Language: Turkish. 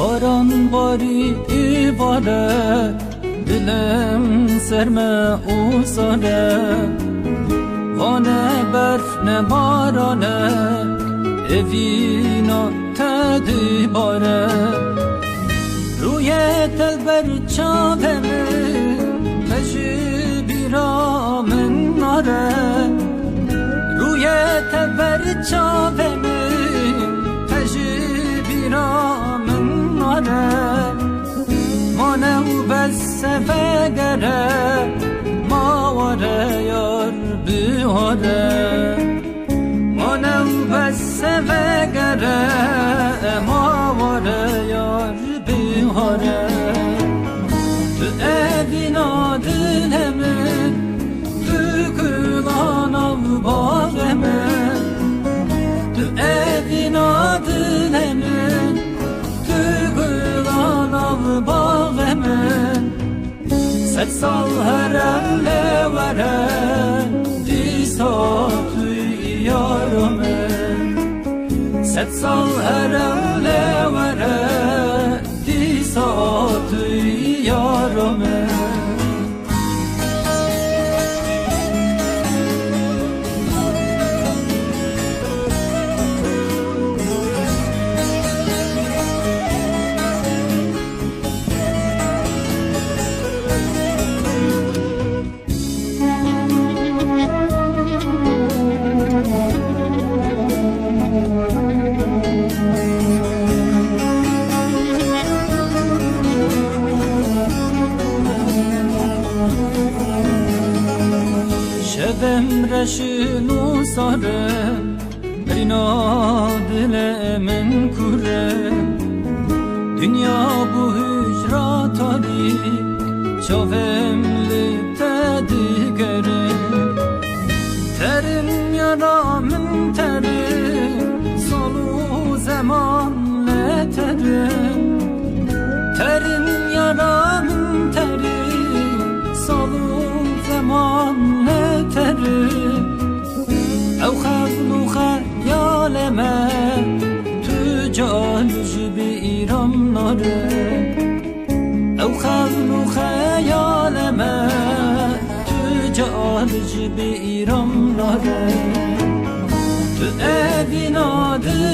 Baran bari ivare Dilem serme uzare Vane berf ne barane Evina te dibare Ruye telber çavemi Peşi biramın nare. Ruye telber çavemi بس فگره ما وره یار بیاره مانو بس فگره ما وره یار بیاره تو evin adın hemen Set sal her elle veren Disa tu yaromen Set sal her elle veren شبم رشنو ساره Rina dile men kure Dünya bu hücra tari Çavemli tedi gere Terin yaramın teri Solu zaman le ایران ناره او خفن و خیالمه تو جالج به ایران ناره تو evin adın hem